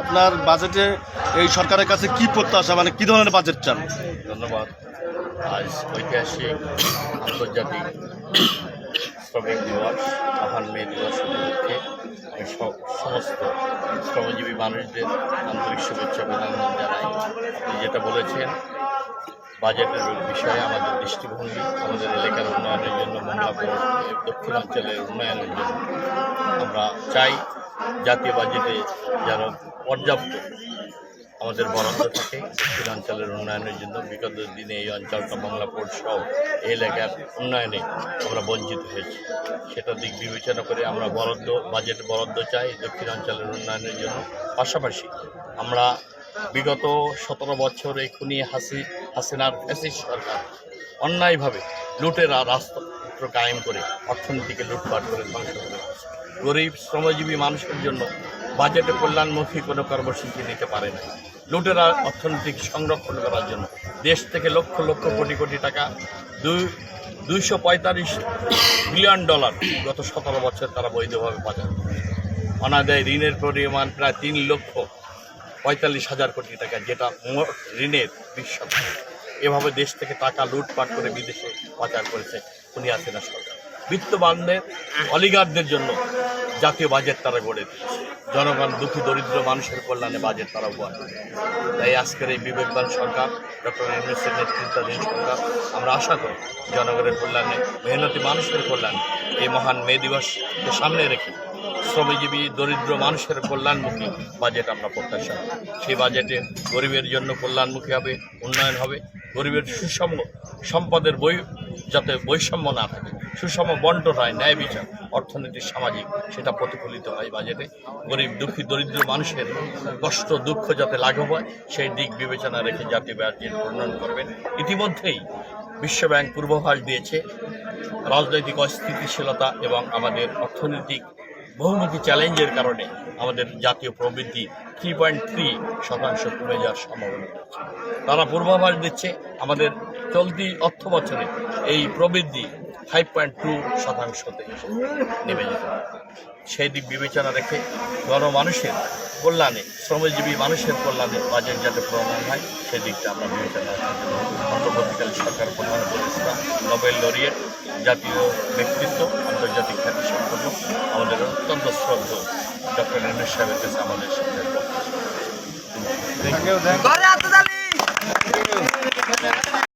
আপনার বাজেটে এই সরকারের কাছে কি প্রত্যাশা? মানে কি ধরনের বাজেট চান? ধন্যবাদ। আজ ঐতিহাসিক, আন্তর্জাতিক শ্রমিক দিবস, মহান মে দিবস উপলক্ষে আমি সমস্ত শ্রমজীবী মানুষদের আন্তরিক শুভেচ্ছা অভিনন্দন জানাই। আপনি যেটা বলেছেন, বাজেটের বিষয়ে আমাদের দৃষ্টিভঙ্গি, আমাদের এলাকার উন্নয়নের জন্য মংলাপুর দক্ষিণাঞ্চলের উন্নয়নের জন্য। আমরা চাই জাতীয় বাজেটে যেন পর্যাপ্ত আমাদের বরাদ্দ থাকে দক্ষিণাঞ্চলের উন্নয়নের জন্য বিগত দিনে এই অঞ্চলটা বাংলা পোর্ট সহ এই এলাকার উন্নয়নে আমরা বঞ্চিত হয়েছি সেটা দিক বিবেচনা করে আমরা বরাদ্দ, বাজেট বরাদ্দ চাই দক্ষিণাঞ্চলের উন্নয়নের জন্য পাশাপাশি আমরা বিগত সতেরো বছর এই খুনি হাসি, হাসিনার ফ্যাসিস সরকার অন্যায়ভাবে লুটেরা রাষ্ট্র কায়েম করে অর্থনীতিকে লুটপাট করে ধ্বংস করে। গরিব শ্রমজীবী মানুষের জন্য বাজেটে কল্যাণমুখী কোনো কর্মসূচি নিতে পারে না। লুটেরা অর্থনৈতিক সংরক্ষণ করার জন্য দেশ থেকে লক্ষ লক্ষ কোটি কোটি টাকা, দুই, দুইশো পঁয়তাল্লিশ বিলিয়ন ডলার গত সতেরো বছর তারা বৈধভাবে পাচার। অনাদায় ঋণের পরিমাণ প্রায় তিন লক্ষ পঁয়তাল্লিশ হাজার কোটি টাকা, যেটা মোট ঋণের বিশ এভাবে দেশ থেকে টাকা লুটপাট করে বিদেশে পাচার করেছে উনি আছেন না সরকার। বিত্তবানদের, অলিগারদের জন্য জাতীয় বাজেট তারা গড়ে জনগণ দুঃখী, দরিদ্র মানুষের কল্যাণে বাজেট তারা উপহার তাই আজকের এই বিবেকবান সরকার, ডক্টর ইউনুসের নেতৃত্বাধীন সরকার, আমরা আশা করি জনগণের কল্যাণে, মেহনতি মানুষের কল্যাণে এই মহান মে দিবসকে সামনে রেখে শ্রমজীবী, দরিদ্র মানুষের কল্যাণমুখী বাজেট আমরা প্রত্যাশা করি। সেই বাজেটে গরিবের জন্য কল্যাণমুখী হবে, উন্নয়ন হবে। গরিবের সুষম সম্পদের বই যাতে বৈষম্য না থাকে সুষম বন্টন হয়, ন্যায় বিচার, অর্থনীতি, সামাজিক, সেটা প্রতিফলিত হয় বাজেটে। গরিব, দুঃখী, দরিদ্র মানুষের কষ্ট, দুঃখ যাতে লাঘব হয়, সেই দিক বিবেচনা রেখে জাতীয় বাজেট প্রণয়ন করবেন। ইতিমধ্যেই বিশ্বব্যাংক পূর্বাভাস দিয়েছে, রাজনৈতিক অস্থিতিশীলতা এবং আমাদের অর্থনৈতিক বহুমুখী চ্যালেঞ্জের কারণে আমাদের জাতীয় প্রবৃদ্ধি থ্রি পয়েন্ট থ্রি শতাংশ কমে যাওয়ার সম্ভাবনা তারা পূর্বাভাস দিচ্ছে, আমাদের চলতি অর্থ বছরে এই প্রবৃদ্ধি ফাইভ পয়েন্ট টু শতাংশতে নেমে যেতে। সেই দিক বিবেচনা রেখে গণমানুষের কল্যাণে শ্রমজীবী মানুষের কল্যাণে বাজেট যাতে প্রণয়ন হয় সেই দিকটা আমরা বিবেচনা রাখি অন্তর্বর্তীকালীন সরকার প্রধান উপদেষ্টা নোবেল লরিয়েট জাতীয় ব্যক্তিত্ব আন্তর্জাতিক খ্যাতি সম্পন্ন আমাদের অত্যন্ত শ্রদ্ধ ডক্টর এমএস সাহেবের কাছে আমাদের সাথে